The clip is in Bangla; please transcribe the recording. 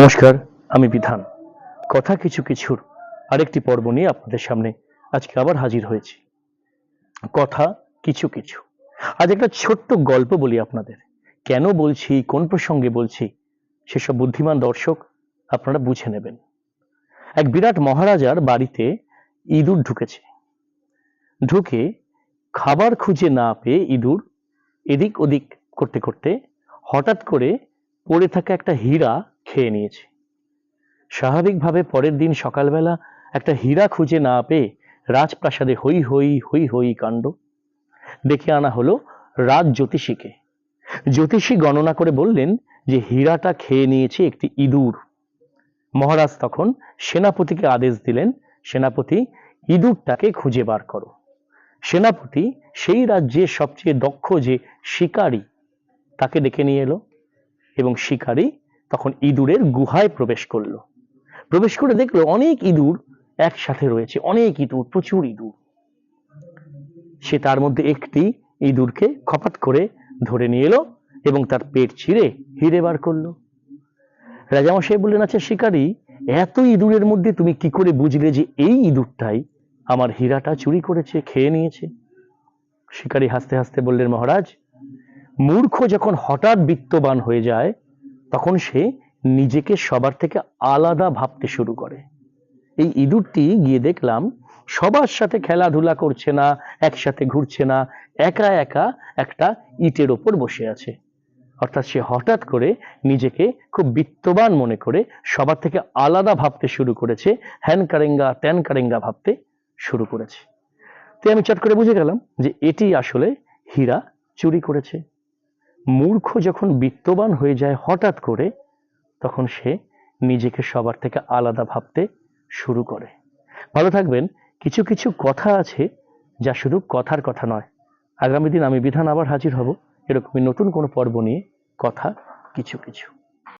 নমস্কার, আমি বিধান। কথা কিছু কিছুর আরেকটি পর্ব নিয়ে আপনাদের সামনে আজকে আবার হাজির হয়েছি। কথা কিছু কিছু। আজ একটা ছোট্ট গল্প বলি আপনাদের। কেন বলছি, কোন প্রসঙ্গে বলছি, সেসব বুদ্ধিমান দর্শক আপনারা বুঝে নেবেন। এক বিরাট মহারাজার বাড়িতে ইঁদুর ঢুকেছে। ঢুকে খাবার খুঁজে না পেয়ে ইঁদুর এদিক ওদিক করতে করতে হঠাৎ করে পড়ে থাকা একটা হীরা খেয়ে নিয়েছে। স্বাভাবিকভাবে পরের দিন সকালবেলা একটা হীরা খুঁজে না পেয়ে রাজপ্রাসাদে হই হই হই হই কাণ্ড ডেকে আনা হলো রাজ জ্যোতিষীকে। জ্যোতিষী গণনা করে বললেন যে হীরাটা খেয়ে নিয়েছে একটি ইঁদুর। মহারাজ তখন সেনাপতিকে আদেশ দিলেন, সেনাপতি, ইঁদুরটাকে খুঁজে বার করো। সেনাপতি সেই রাজ্যের সবচেয়ে দক্ষ যে শিকারী, তাকে ডেকে নিয়ে এলো এবং শিকারী তখন ইঁদুরের গুহায় প্রবেশ করল। প্রবেশ করে দেখল অনেক ইঁদুর একসাথে রয়েছে, অনেক ইঁদুর, প্রচুর ইঁদুর। সে তার মধ্যে একটি ইঁদুরকে খপাত করে ধরে নিয়ে এলো এবং তার পেট ছিঁড়ে হিরে বার করল। রাজামশাই বললেন আচ্ছা শিকারী, এত ইঁদুরের মধ্যে তুমি কি করে বুঝলে যে এই ইঁদুরটাই আমার হীরাটা চুরি করেছে, খেয়ে নিয়েছে? শিকারী হাসতে হাসতে বললেন, মহারাজ, মূর্খ যখন হঠাৎ বিত্তবান হয়ে যায় তখন সে নিজেকে সবার থেকে আলাদা ভাবতে শুরু করে। এই ইঁদুরটি গিয়ে দেখলাম, সবার সাথে খেলাধুলা করছে না, একসাথে ঘুরছে না, একা একা একটা ইটের ওপর বসে আছে। অর্থাৎ সে হঠাৎ করে নিজেকে খুব বিত্তবান মনে করে সবার থেকে আলাদা ভাবতে শুরু করেছে, হ্যান কারেঙ্গা, ত্যান কারেঙ্গা ভাবতে শুরু করেছে। তো আমি চট করে বুঝে গেলাম যে এটি আসলে হীরা চুরি করেছে। মূর্খ যখন বিত্তবান হয়ে যায় হঠাৎ করে, তখন সে নিজেকে সবার থেকে আলাদা ভাবতে শুরু করে। ভালো থাকবেন। কিছু কিছু কথা আছে যা শুধু কথার কথা নয়। আগামী দিন আমি বিধান আবার হাজির হব। এরকমই নতুন কোনো পর্ব নিয়ে কথা কিছু কিছু।